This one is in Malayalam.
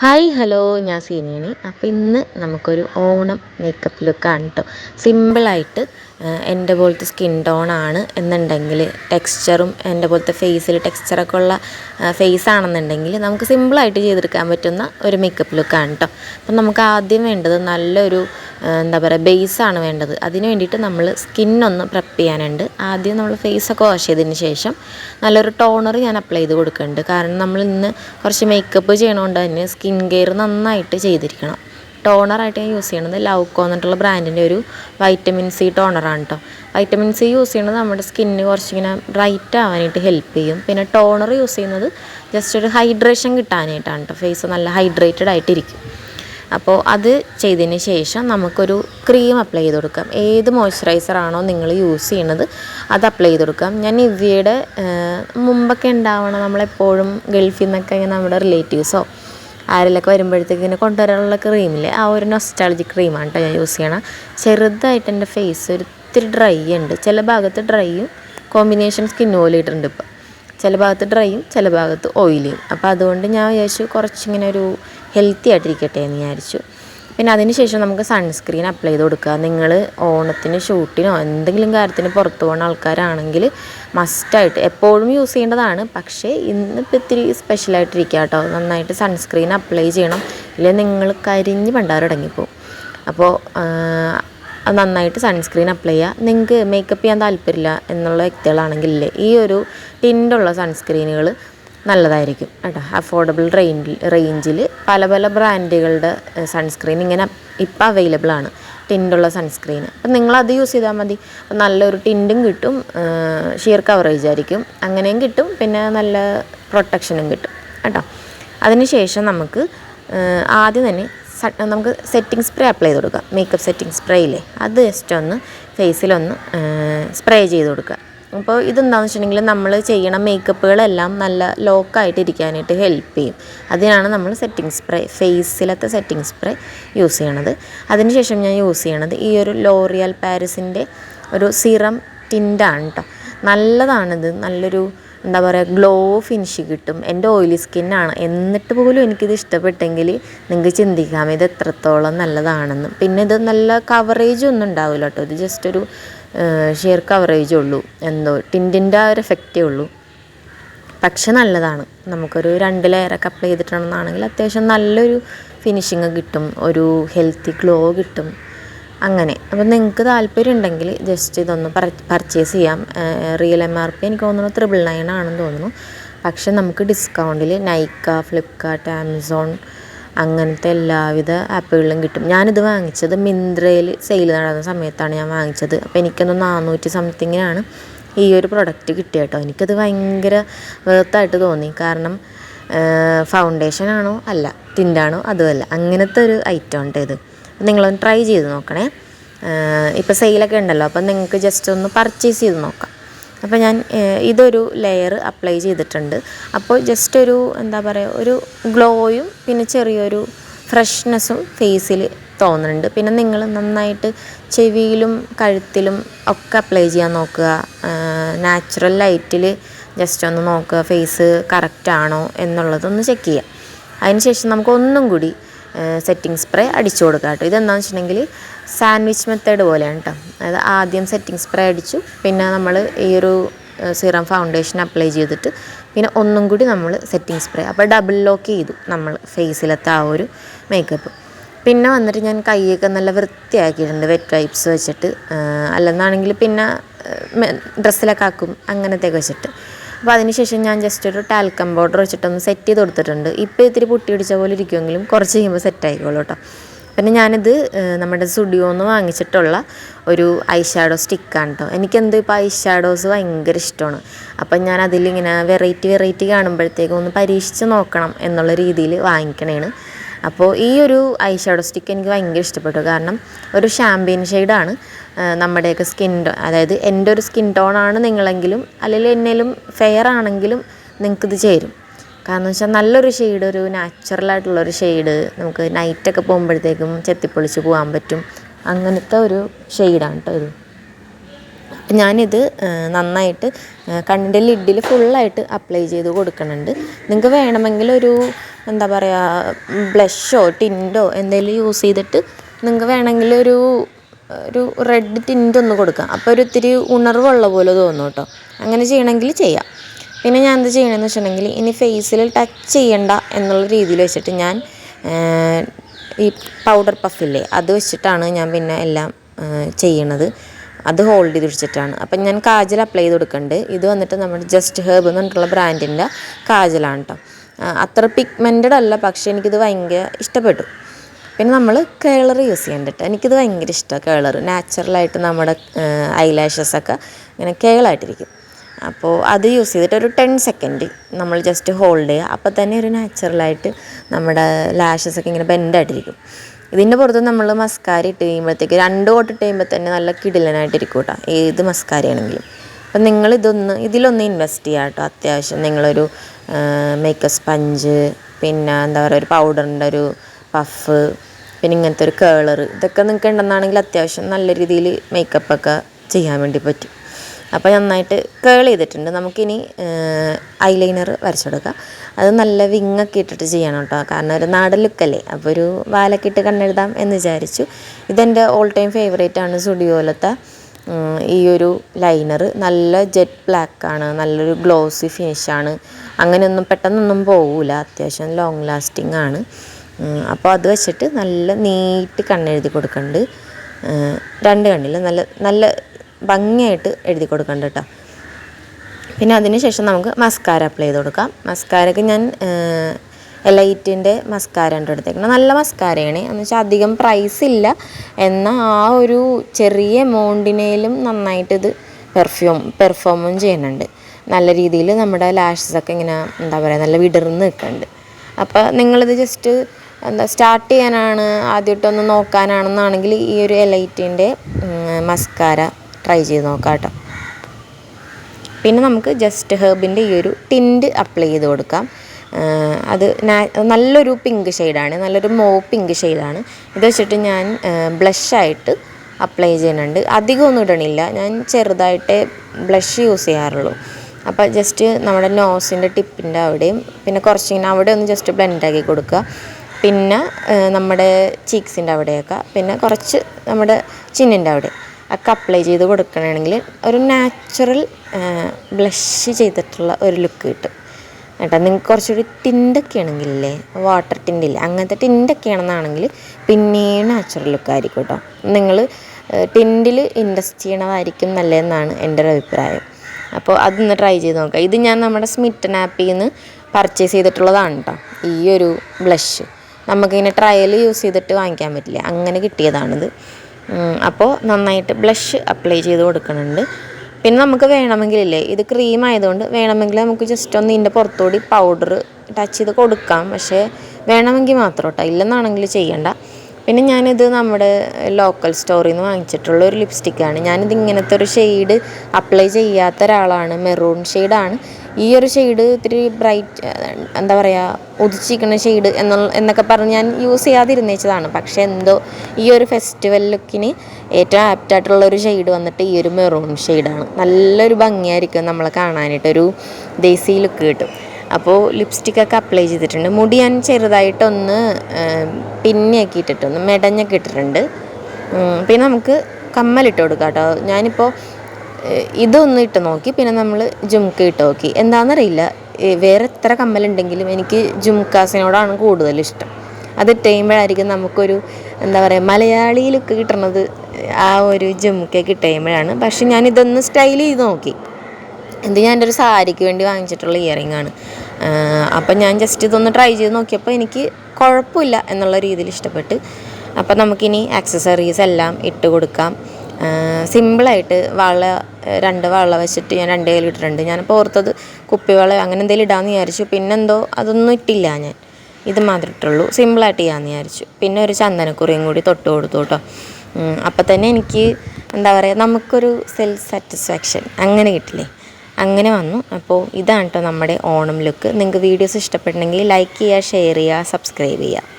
ഹായ് ഹലോ ഞാൻ സീനിയാണ് അപ്പോൾ ഇന്ന് നമുക്കൊരു ഓണം മേക്കപ്പ് ലുക്കാണ് കേട്ടോ സിമ്പിളായിട്ട് എന്റെ പോലത്തെ സ്കിൻ ടോൺ ആണ് എന്നുണ്ടെങ്കിൽ ടെക്സ്ചറും എന്റെ പോലത്തെ ഫേസിൽ ടെക്സ്ചറൊക്കെ ഉള്ള ഫേസ് ആണെന്നുണ്ടെങ്കിൽ നമുക്ക് സിമ്പിളായിട്ട് ചെയ്തെടുക്കാൻ പറ്റുന്ന ഒരു മേക്കപ്പ് ലുക്കാണ് കേട്ടോ അപ്പം നമുക്ക് ആദ്യം വേണ്ടത് നല്ലൊരു എന്താ പറയുക ബേസാണ് വേണ്ടത്. അതിന് വേണ്ടിയിട്ട് നമ്മൾ സ്കിന്നൊന്ന് പ്രെപ്പ് ചെയ്യാനുണ്ട്. ആദ്യം നമ്മൾ ഫേസൊക്കെ വാഷ് ചെയ്തതിന് ശേഷം നല്ലൊരു ടോണർ ഞാൻ അപ്ലൈ ചെയ്ത് കൊടുക്കുന്നുണ്ട്. കാരണം നമ്മൾ ഇന്ന് കുറച്ച് മേക്കപ്പ് ചെയ്യണോണ്ട് തന്നെ സ്കിൻ കെയർ നന്നായിട്ട് ചെയ്തിരിക്കണം. ടോണറായിട്ട് ഞാൻ യൂസ് ചെയ്യണത് ലൗക്കോ എന്നിട്ടുള്ള ബ്രാൻഡിന്റെ ഒരു വൈറ്റമിൻ സി ടോണറാണ് കേട്ടോ വൈറ്റമിൻ സി യൂസ് ചെയ്യുന്നത് നമ്മുടെ സ്കിന്നിന് കുറച്ചിങ്ങനെ ബ്രൈറ്റ് ആവാനായിട്ട് ഹെൽപ്പ് ചെയ്യും. പിന്നെ ടോണർ യൂസ് ചെയ്യുന്നത് ജസ്റ്റ് ഒരു ഹൈഡ്രേഷൻ കിട്ടാനായിട്ടാണ് കേട്ടോ ഫേസ് നല്ല ഹൈഡ്രേറ്റഡ് ആയിട്ടിരിക്കും. അപ്പോൾ അത് ചെയ്തതിന് ശേഷം നമുക്കൊരു ക്രീം അപ്ലൈ ചെയ്ത് കൊടുക്കാം. ഏത് മോയ്സ്ചറൈസറാണോ നിങ്ങൾ യൂസ് ചെയ്യണത് അത് അപ്ലൈ ചെയ്ത് കൊടുക്കാം. ഞാൻ ഇവയുടെ മുമ്പൊക്കെ ഉണ്ടാവണം നമ്മളെപ്പോഴും ഗൾഫിൽ നിന്നൊക്കെ നമ്മുടെ റിലേറ്റീവ്സോ ആരെങ്കിലൊക്കെ വരുമ്പോഴത്തേക്ക് ഇങ്ങനെ കൊണ്ടുവരാനുള്ള ക്രീമില്ലേ ആ ഒരു നൊസ്റ്റാളജി ക്രീമാണ് കേട്ടോ ഞാൻ യൂസ് ചെയ്യണം. ചെറുതായിട്ട് എന്റെ ഫേസ് ഒരു ഡ്രൈ ഉണ്ട്. ചില ഭാഗത്ത് ഡ്രൈയും കോമ്പിനേഷൻ സ്കിൻ ഓയിൽ ഇട്ടിട്ടുണ്ട് ഇപ്പോൾ ചില ഭാഗത്ത് ഡ്രൈയും ചില ഭാഗത്ത് ഓയിലിയും അപ്പോൾ അതുകൊണ്ട് ഞാൻ വിചാരിച്ചു കുറച്ചിങ്ങനെ ഒരു ഹെൽത്തി ആയിട്ടിരിക്കട്ടെ എന്ന് വിചാരിച്ചു. പിന്നെ അതിന് ശേഷം നമുക്ക് സൺസ്ക്രീൻ അപ്ലൈ ചെയ്ത് കൊടുക്കുക. നിങ്ങൾ ഓണത്തിന് ഷൂട്ടിനോ എന്തെങ്കിലും കാര്യത്തിന് പുറത്തു പോകുന്ന ആൾക്കാരാണെങ്കിൽ മസ്റ്റായിട്ട് എപ്പോഴും യൂസ് ചെയ്യേണ്ടതാണ്. പക്ഷേ ഇന്നിപ്പോൾ ഇത്തിരി സ്പെഷ്യലായിട്ടിരിക്കുക കേട്ടോ നന്നായിട്ട് സൺസ്ക്രീൻ അപ്ലൈ ചെയ്യണം. ഇല്ലെങ്കിൽ നിങ്ങൾ കരിഞ്ഞ് പണ്ടാരടങ്ങിപ്പോവും അപ്പോൾ നന്നായിട്ട് സൺസ്ക്രീൻ അപ്ലൈ ചെയ്യുക നിങ്ങൾക്ക് മേക്കപ്പ് ചെയ്യാൻ താല്പര്യമില്ല എന്നുള്ള വ്യക്തികളാണെങ്കിലേ ഈ ഒരു ടിന്റുള്ള സൺസ്ക്രീനുകൾ നല്ലതായിരിക്കും കേട്ടോ. അഫോർഡബിൾ റേഞ്ചിൽ റേഞ്ചിൽ പല പല ബ്രാൻഡുകളുടെ സൺസ്ക്രീൻ ഇങ്ങനെ ഇപ്പം അവൈലബിൾ ആണ്. ടിന്റുള്ള സൺസ്ക്രീൻ അപ്പം നിങ്ങളത് യൂസ് ചെയ്താൽ മതി. നല്ലൊരു ടിന്റും കിട്ടും ഷിയർ കവറേജ് ആയിരിക്കും. അങ്ങനെയും കിട്ടും പിന്നെ നല്ല പ്രൊട്ടക്ഷനും കിട്ടും കേട്ടോ. അതിന് ശേഷം നമുക്ക് ആദ്യം തന്നെ നമുക്ക് സെറ്റിംഗ് സ്പ്രേ അപ്ലൈ ചെയ്ത് കൊടുക്കാം. മേക്കപ്പ് സെറ്റിംഗ് സ്പ്രേ ഇല്ലേ? അത് ജസ്റ്റ് ഒന്ന് ഫേസിലൊന്ന് സ്പ്രേ ചെയ്ത് കൊടുക്കുക. അപ്പോൾ ഇതെന്താണെന്ന് വെച്ചിട്ടുണ്ടെങ്കിൽ നമ്മൾ ചെയ്യണ മേക്കപ്പുകളെല്ലാം നല്ല ലോക്കായിട്ട് ഇരിക്കാനായിട്ട് ഹെൽപ്പ് ചെയ്യും. അതിനാണ് നമ്മൾ സെറ്റിംഗ് സ്പ്രേ ഫേസിലത്തെ സെറ്റിംഗ് സ്പ്രേ യൂസ് ചെയ്യണത്. അതിനുശേഷം ഞാൻ യൂസ് ചെയ്യണത് ഈ ഒരു ലോറിയൽ പാരിസിന്റെ ഒരു സിറം ടിന്റാണ് കേട്ടോ നല്ലതാണിത്. നല്ലൊരു എന്താ പറയുക ഗ്ലോ ഫിനിഷ് കിട്ടും. എന്റെ ഓയിലി സ്കിന്നാണ് എന്നിട്ട് പോലും എനിക്കിത് ഇഷ്ടപ്പെട്ടെങ്കിൽ നിങ്ങൾക്ക് ചിന്തിക്കാം ഇത് എത്രത്തോളം നല്ലതാണെന്ന്. പിന്നെ ഇത് നല്ല കവറേജ് ഒന്നും ഉണ്ടാവില്ല കേട്ടോ ഇത് ജസ്റ്റ് ഒരു ഷെയർ കവറേജേ ഉള്ളൂ. എന്തോ ടിന്റിന്റെ ആ ഒരു എഫക്റ്റേ ഉള്ളൂ. പക്ഷെ നല്ലതാണ്. നമുക്കൊരു രണ്ട് ലെയറൊക്കെ അപ്ലൈ ചെയ്തിട്ടുണ്ടെന്നാണെങ്കിൽ അത്യാവശ്യം നല്ലൊരു ഫിനിഷിങ് കിട്ടും. ഒരു ഹെൽത്തി ഗ്ലോ കിട്ടും. അങ്ങനെ. അപ്പം നിങ്ങൾക്ക് താല്പര്യം ഉണ്ടെങ്കിൽ ജസ്റ്റ് ഇതൊന്ന് പർച്ചേസ് ചെയ്യാം. റിയൽ എം ആർ പി എനിക്ക് തോന്നുന്നു ത്രിബിൾ നയൻ ആണെന്ന് തോന്നുന്നു. പക്ഷെ നമുക്ക് ഡിസ്കൗണ്ടിൽ നൈക്ക ഫ്ലിപ്കാർട്ട് ആമസോൺ അങ്ങനത്തെ എല്ലാവിധ ആപ്പുകളിലും കിട്ടും. ഞാനിത് വാങ്ങിച്ചത് മിന്ത്രയിൽ സെയിൽ നടന്ന സമയത്താണ് ഞാൻ വാങ്ങിച്ചത്. അപ്പോൾ എനിക്കൊന്ന് നാനൂറ്റി സംതിങ്ങിനാണ് ഈ ഒരു പ്രൊഡക്റ്റ് കിട്ടിയ കേട്ടോ എനിക്കത് ഭയങ്കര വേർത്തായിട്ട് തോന്നി. കാരണം ഫൗണ്ടേഷൻ ആണോ അല്ല ടിന്റാണോ അതുമല്ല. അങ്ങനത്തെ ഒരു ഐറ്റം ഉണ്ട് ഇത് നിങ്ങളൊന്ന് ട്രൈ ചെയ്ത് നോക്കണേ. ഇപ്പോൾ സെയിലൊക്കെ ഉണ്ടല്ലോ. അപ്പം നിങ്ങൾക്ക് ജസ്റ്റ് ഒന്ന് പർച്ചേസ് ചെയ്ത് നോക്കാം. അപ്പോൾ ഞാൻ ഇതൊരു ലെയർ അപ്ലൈ ചെയ്തിട്ടുണ്ട്. അപ്പോൾ ജസ്റ്റ് ഒരു എന്താ പറയുക ഒരു ഗ്ലോയും പിന്നെ ചെറിയൊരു ഫ്രഷ്നെസ്സും ഫേസിൽ തോന്നുന്നുണ്ട്. പിന്നെ നിങ്ങൾ നന്നായിട്ട് ചെവിയിലും കഴുത്തിലും ഒക്കെ അപ്ലൈ ചെയ്യാൻ നോക്കുക. നാച്ചുറൽ ലൈറ്റിൽ ജസ്റ്റ് ഒന്ന് നോക്കുക ഫേസ് കറക്റ്റാണോ എന്നുള്ളതൊന്ന് ചെക്ക് ചെയ്യുക. അതിനുശേഷം നമുക്ക് ഒന്നും കൂടി സെറ്റിംഗ് സ്പ്രേ അടിച്ചു കൊടുക്കുക കേട്ടോ. ഇതെന്താണെന്ന് വെച്ചിട്ടുണ്ടെങ്കിൽ സാൻഡ്വിച്ച് മെത്തേഡ് പോലെയാണ് കേട്ടോ അതായത് ആദ്യം സെറ്റിംഗ് സ്പ്രേ അടിച്ചു പിന്നെ നമ്മൾ ഈ ഒരു സിറം ഫൗണ്ടേഷൻ അപ്ലൈ ചെയ്തിട്ട് പിന്നെ ഒന്നും കൂടി നമ്മൾ സെറ്റിംഗ് സ്പ്രേ. അപ്പോൾ ഡബിൾ ലോക്ക് ചെയ്തു നമ്മൾ ഫേസിലത്തെ ആ ഒരു മേക്കപ്പ്. പിന്നെ വന്നിട്ട് ഞാൻ കൈയൊക്കെ നല്ല വൃത്തിയാക്കിയിട്ടുണ്ട്. വെറ്റ് വൈപ്സ് വെച്ചിട്ട് അല്ലെന്നാണെങ്കിൽ പിന്നെ ഡ്രസ്സിലൊക്കെ ആക്കും അങ്ങനത്തെയൊക്കെ വെച്ചിട്ട്. അപ്പോൾ അതിനുശേഷം ഞാൻ ജസ്റ്റ് ഒരു ടാൽക്കം പൗഡർ വെച്ചിട്ടൊന്ന് സെറ്റ് ചെയ്ത് കൊടുത്തിട്ടുണ്ട്. ഇപ്പോൾ ഇത്തിരി പൊട്ടി പിടിച്ച പോലെ ഇരിക്കുമെങ്കിലും കുറച്ച് കഴിയുമ്പോൾ സെറ്റ് ആയിക്കോളൂ കേട്ടോ പിന്നെ ഞാനിത് നമ്മുടെ സ്റ്റുഡിയോന്ന് വാങ്ങിച്ചിട്ടുള്ള ഒരു ഐ ഷാഡോ സ്റ്റിക്കാണ് കേട്ടോ എനിക്കെന്തോ ഇപ്പോൾ ഐ ഷാഡോസ് ഭയങ്കര ഇഷ്ടമാണ്. അപ്പം ഞാൻ അതിലിങ്ങനെ വെറൈറ്റി വെറൈറ്റി കാണുമ്പോഴത്തേക്കും ഒന്ന് പരീക്ഷിച്ച് നോക്കണം എന്നുള്ള രീതിയിൽ വാങ്ങിക്കണേണ്. അപ്പോൾ ഈ ഒരു ഐ ഷാഡോ സ്റ്റിക്ക് എനിക്ക് ഭയങ്കര ഇഷ്ടപ്പെട്ടു. കാരണം ഒരു ഷാമ്പയിൻ ഷെയ്ഡാണ് നമ്മുടെയൊക്കെ സ്കിൻ ടോൺ അതായത് എന്റെ ഒരു സ്കിൻ ടോണാണ് നിങ്ങളെങ്കിലും അല്ലെങ്കിൽ എന്നേലും ഫെയർ ആണെങ്കിലും നിങ്ങൾക്കിത് ചേരും. കാരണം വെച്ചാൽ നല്ലൊരു ഷെയ്ഡ് ഒരു നാച്ചുറലായിട്ടുള്ളൊരു ഷെയ്ഡ് നമുക്ക് നൈറ്റൊക്കെ പോകുമ്പോഴത്തേക്കും ചെത്തിപ്പൊളിച്ച് പോകാൻ പറ്റും. അങ്ങനത്തെ ഒരു ഷെയ്ഡാണ് കേട്ടോ ഇത്. ഞാനിത് നന്നായിട്ട് കണ്ണിന്റെ ലിഡിൽ ഫുള്ളായിട്ട് അപ്ലൈ ചെയ്ത് കൊടുക്കുന്നുണ്ട് നിങ്ങൾക്ക് വേണമെങ്കിൽ ഒരു എന്താ പറയുക ബ്ലഷോ ടിന്റോ എന്തെങ്കിലും യൂസ് ചെയ്തിട്ട് നിങ്ങൾക്ക് വേണമെങ്കിൽ ഒരു ഒരു റെഡ് ടിന്റ് ഒന്ന് കൊടുക്കാം. അപ്പോൾ ഒരു ഇത്തിരി ഉണർവുള്ള പോലെ തോന്നും കേട്ടോ അങ്ങനെ ചെയ്യണമെങ്കിൽ ചെയ്യാം. പിന്നെ ഞാൻ എന്ത് ചെയ്യണമെന്ന് വെച്ചിട്ടുണ്ടെങ്കിൽ ഇനി ഫേസിൽ ടച്ച് ചെയ്യണ്ട എന്നുള്ള രീതിയിൽ വെച്ചിട്ട് ഞാൻ ഈ പൗഡർ പഫില്ലേ അത് വെച്ചിട്ടാണ് ഞാൻ പിന്നെ എല്ലാം ചെയ്യണത്. അത് ഹോൾഡ് ചെയ്ത് വെച്ചിട്ടാണ് അപ്പം ഞാൻ കാജൽ അപ്ലൈ ചെയ്ത് കൊടുക്കുന്നുണ്ട് ഇത് വന്നിട്ട് നമ്മുടെ ജസ്റ്റ് ഹെർബ് എന്ന് പറഞ്ഞിട്ടുള്ള ബ്രാൻഡിന്റെ കാജലാണ് കേട്ടോ അത്ര പിഗ്മെന്റഡ് അല്ല പക്ഷേ എനിക്കിത് ഭയങ്കര ഇഷ്ടപ്പെട്ടു. പിന്നെ നമ്മൾ കേളർ യൂസ് ചെയ്യേണ്ടിട്ട് എനിക്കിത് ഭയങ്കര ഇഷ്ടമാണ് കേളർ നാച്ചുറലായിട്ട് നമ്മുടെ ഐലാഷസ് ഒക്കെ ഇങ്ങനെ കേളായിട്ടിരിക്കും അപ്പോൾ അത് യൂസ് ചെയ്തിട്ട് ഒരു ടെൻ സെക്കൻഡ് നമ്മൾ ജസ്റ്റ് ഹോൾഡ് ചെയ്യുക. അപ്പോൾ തന്നെ ഒരു നാച്ചുറലായിട്ട് നമ്മുടെ ലാഷസ് ഒക്കെ ഇങ്ങനെ ബെൻഡായിട്ടിരിക്കും ഇതിന്റെ പുറത്ത് നമ്മൾ മസ്കാര ഇട്ട് കഴിയുമ്പോഴത്തേക്ക് രണ്ട് കോട്ട് ഇട്ട് കഴിയുമ്പോൾ തന്നെ നല്ല കിടിലനായിട്ടിരിക്കും കേട്ടോ ഏത് മസ്കാരയാണെങ്കിലും അപ്പം നിങ്ങൾ ഇതൊന്ന് ഇതിലൊന്ന് ഇൻവെസ്റ്റ് ചെയ്യുക കേട്ടോ അത്യാവശ്യം നിങ്ങളൊരു മേക്കപ്പ് സ്പഞ്ച് പിന്നെ എന്താ പറയുക ഒരു പൗഡറിന്റെ ഒരു പഫ് പിന്നെ ഇങ്ങനത്തെ ഒരു കേളർ ഇതൊക്കെ നിങ്ങൾക്ക് ഉണ്ടെന്നാണെങ്കിൽ അത്യാവശ്യം നല്ല രീതിയിൽ മേക്കപ്പൊക്കെ ചെയ്യാൻ വേണ്ടി പറ്റും. അപ്പോൾ നന്നായിട്ട് കേൾ ചെയ്തിട്ടുണ്ട്. നമുക്കിനി ഐലൈനർ വരച്ചെടുക്കാം. അത് നല്ല വിങ്ങൊക്കെ ഇട്ടിട്ട് ചെയ്യണം കേട്ടോ. കാരണം ഒരു നാടൻ ലുക്കല്ലേ അപ്പോൾ ഒരു വാലൊക്കെ ഇട്ട് കണ്ണെഴുതാം എന്ന് വിചാരിച്ചു. ഇതെന്റെ ഓൾ ടൈം ഫേവറേറ്റ് ആണ് സുഡിയോലത്തെ ഈ ഒരു ലൈനർ നല്ല ജെറ്റ് ബ്ലാക്ക് ആണ്. നല്ലൊരു ഗ്ലോസി ഫിനിഷാണ് അങ്ങനെയൊന്നും പെട്ടെന്നൊന്നും പോകില്ല അത്യാവശ്യം ലോങ് ലാസ്റ്റിംഗ് ആണ്. അപ്പോൾ അത് വെച്ചിട്ട് നല്ല നീറ്റ് കണ്ണെഴുതി കൊടുക്കുന്നുണ്ട് രണ്ട് കണ്ണിൽ നല്ല നല്ല ഭംഗിയായിട്ട് എഴുതി കൊടുക്കണ്ട കേട്ടോ പിന്നെ അതിന് ശേഷം നമുക്ക് മസ്കാര അപ്ലൈ ചെയ്ത് കൊടുക്കാം. മസ്കാരക്ക് ഞാൻ എലൈറ്റിന്റെ മസ്കാര ഉണ്ട് എടുത്തേക്കുന്നത്. നല്ല മസ്കാരയാണ് എന്ന് വെച്ചാൽ അധികം പ്രൈസ് ഇല്ല. എന്നാൽ ആ ഒരു ചെറിയ എമൗണ്ടിനേലും നന്നായിട്ടിത് പെർഫ്യൂം പെർഫോമും ചെയ്യുന്നുണ്ട്. നല്ല രീതിയിൽ നമ്മുടെ ലാഷസൊക്കെ ഇങ്ങനെ എന്താ പറയുക നല്ല വിടർന്ന് നിൽക്കുന്നുണ്ട്. അപ്പോൾ നിങ്ങളിത് ജസ്റ്റ് എന്താ സ്റ്റാർട്ട് ചെയ്യാനാണ് ആദ്യമായിട്ടൊന്ന് നോക്കാനാണെന്നാണെങ്കിൽ ഈ ഒരു എലൈറ്റിന്റെ മസ്കാര ട്രൈ ചെയ്ത് നോക്കാം കേട്ടോ പിന്നെ നമുക്ക് ജസ്റ്റ് ഹെർബിന്റെ ഈ ഒരു ടിന്റ് അപ്ലൈ ചെയ്ത് കൊടുക്കാം. അത് നല്ലൊരു പിങ്ക് ഷെയ്ഡാണ് നല്ലൊരു മോ പിങ്ക് ഷെയ്ഡാണ് ഇത് വെച്ചിട്ട് ഞാൻ ബ്ലഷായിട്ട് അപ്ലൈ ചെയ്യുന്നുണ്ട്. അധികമൊന്നും ഇടണില്ല. ഞാൻ ചെറുതായിട്ട് ബ്ലഷ് യൂസ് ചെയ്യാറുള്ളൂ. അപ്പോൾ ജസ്റ്റ് നമ്മുടെ നോസിന്റെ ടിപ്പിന്റെ അവിടെയും പിന്നെ കുറച്ചിങ്ങനെ അവിടെ ഒന്ന് ജസ്റ്റ് ബ്ലെൻഡാക്കി കൊടുക്കുക. പിന്നെ നമ്മുടെ ചീക്സിന്റെ അവിടെയൊക്കെ പിന്നെ കുറച്ച് നമ്മുടെ ചിന്നിന്റെ അവിടെ. ഒക്കെ അപ്ലൈ ചെയ്ത് കൊടുക്കണമെങ്കിൽ ഒരു നാച്ചുറൽ ബ്ലഷ് ചെയ്തിട്ടുള്ള ഒരു ലുക്ക് കിട്ടും. കേട്ടോ നിങ്ങൾക്ക് കുറച്ചുകൂടി ടിന്റൊക്കെ ആണെങ്കിലേ വാട്ടർ ടിന്റില്ലേ അങ്ങനത്തെ ടിന്റൊക്കെ ആണെന്നാണെങ്കിൽ പിന്നെയും നാച്ചുറൽ ലുക്കായിരിക്കും കേട്ടോ. നിങ്ങൾ ടിൻഡിൽ ഇൻവെസ്റ്റ് ചെയ്യണതായിരിക്കും നല്ലതെന്നാണ് എന്റെ ഒരു അഭിപ്രായം. അപ്പോൾ അതൊന്ന് ട്രൈ ചെയ്ത് നോക്കാം ഇത് ഞാൻ നമ്മുടെ സ്മിറ്റൻ ആപ്പിൽ നിന്ന് പർച്ചേസ് ചെയ്തിട്ടുള്ളതാണ് കേട്ടോ ഈ ഒരു ബ്ലഷ് നമുക്കിങ്ങനെ ട്രയൽ യൂസ് ചെയ്തിട്ട് വാങ്ങിക്കാൻ പറ്റില്ല. അങ്ങനെ കിട്ടിയതാണിത്. അപ്പോൾ നന്നായിട്ട് ബ്ലഷ് അപ്ലൈ ചെയ്ത് കൊടുക്കുന്നുണ്ട് പിന്നെ നമുക്ക് വേണമെങ്കിലില്ലേ ഇത് ക്രീം ആയതുകൊണ്ട് വേണമെങ്കിൽ നമുക്ക് ജസ്റ്റ് ഒന്ന് ഇതിന്റെ പുറത്തുകൂടി പൗഡർ ടച്ച് ചെയ്ത് കൊടുക്കാം. പക്ഷേ വേണമെങ്കിൽ മാത്രം കേട്ടോ ഇല്ലെന്നാണെങ്കിൽ ചെയ്യണ്ട. പിന്നെ ഞാനിത് നമ്മുടെ ലോക്കൽ സ്റ്റോറിൽ നിന്ന് വാങ്ങിച്ചിട്ടുള്ള ഒരു ലിപ്സ്റ്റിക്കാണ് ഞാനിത് ഇങ്ങനത്തെ ഒരു ഷെയ്ഡ് അപ്ലൈ ചെയ്യാത്ത ഒരാളാണ്. മെറൂൺ ഷെയ്ഡാണ് ഈ ഒരു ഷെയ്ഡ് ഇത്തിരി ബ്രൈറ്റ് എന്താ പറയുക ഉദിച്ചിരിക്കുന്ന ഷെയ്ഡ് എന്നുള്ള എന്നൊക്കെ പറഞ്ഞ് ഞാൻ യൂസ് ചെയ്യാതിരുന്നേച്ചതാണ്. പക്ഷേ എന്തോ ഈ ഒരു ഫെസ്റ്റിവൽ ലുക്കിന് ഏറ്റവും ആപ്റ്റായിട്ടുള്ള ഒരു ഷെയ്ഡ് വന്നിട്ട് ഈ ഒരു മെറൂൺ ഷെയ്ഡാണ് നല്ലൊരു ഭംഗിയായിരിക്കും നമ്മൾ കാണാനായിട്ടൊരു ദേസി ലുക്ക് കിട്ടും. അപ്പോൾ ലിപ്സ്റ്റിക്കൊക്കെ അപ്ലൈ ചെയ്തിട്ടുണ്ട്. മുടി ഞാൻ ചെറുതായിട്ടൊന്ന് പിന്നെയൊക്കെ ഇട്ടിട്ടൊന്ന് മെടഞ്ഞൊക്കെ ഇട്ടിട്ടുണ്ട്. പിന്നെ നമുക്ക് കമ്മലിട്ട് കൊടുക്കാം കേട്ടോ. ഞാനിപ്പോൾ ഇതൊന്ന് ഇട്ട് നോക്കി. പിന്നെ നമ്മൾ ജുംക്ക ഇട്ട് നോക്കി. എന്താണെന്നറിയില്ല വേറെ എത്ര കമ്മലുണ്ടെങ്കിലും എനിക്ക് ജുംക്കാസിനോടാണ് കൂടുതൽ ഇഷ്ടം. അത് ഇട്ടുമ്പോഴായിരിക്കും നമുക്കൊരു എന്താ പറയുക മലയാളി ലുക്ക് കിട്ടണത് ആ ഒരു ജുംക്കൊക്കെ ഇട്ടുമ്പോഴാണ് പക്ഷെ ഞാൻ ഇതൊന്ന് സ്റ്റൈൽ ചെയ്ത് നോക്കി. ഇത് ഞാൻ എന്റെ ഒരു സാരിക്ക് വേണ്ടി വാങ്ങിച്ചിട്ടുള്ള ഇയറിംഗ് ആണ്. അപ്പം ഞാൻ ജസ്റ്റ് ഇതൊന്ന് ട്രൈ ചെയ്ത് നോക്കിയപ്പോൾ എനിക്ക് കുഴപ്പമില്ല എന്നുള്ള രീതിയിൽ ഇഷ്ടപ്പെട്ട്. അപ്പം നമുക്കിനി ആക്സസറീസ് എല്ലാം ഇട്ട് കൊടുക്കാം. സിമ്പിളായിട്ട് വള രണ്ട് വള വെച്ചിട്ട് ഞാൻ രണ്ട് കയ്യിൽ ഇട്ടിട്ടുണ്ട്. ഞാനിപ്പോൾ ഓർത്തത് കുപ്പിവള അങ്ങനെ എന്തെങ്കിലും ഇടാമെന്ന് വിചാരിച്ചു. പിന്നെന്തോ അതൊന്നും ഇട്ടില്ല ഞാൻ. ഇത് മാത്രമേ ഇട്ടുള്ളൂ. സിമ്പിളായിട്ട് ചെയ്യാമെന്ന് വിചാരിച്ചു. പിന്നെ ഒരു ചന്ദനക്കുറിയും കൂടി തൊട്ട് കൊടുത്തു കേട്ടോ. അപ്പം തന്നെ എനിക്ക് എന്താ പറയുക നമുക്കൊരു സെൽഫ് സാറ്റിസ്ഫാക്ഷൻ അങ്ങനെ കിട്ടില്ലേ? അങ്ങനെ വന്നു. അപ്പോൾ ഇതാണ് കേട്ടോ നമ്മുടെ ഓണം ലുക്ക് നിങ്ങൾക്ക് വീഡിയോസ് ഇഷ്ടപ്പെട്ടെങ്കിൽ ലൈക്ക് ചെയ്യുക ഷെയർ ചെയ്യുക സബ്സ്ക്രൈബ് ചെയ്യുക.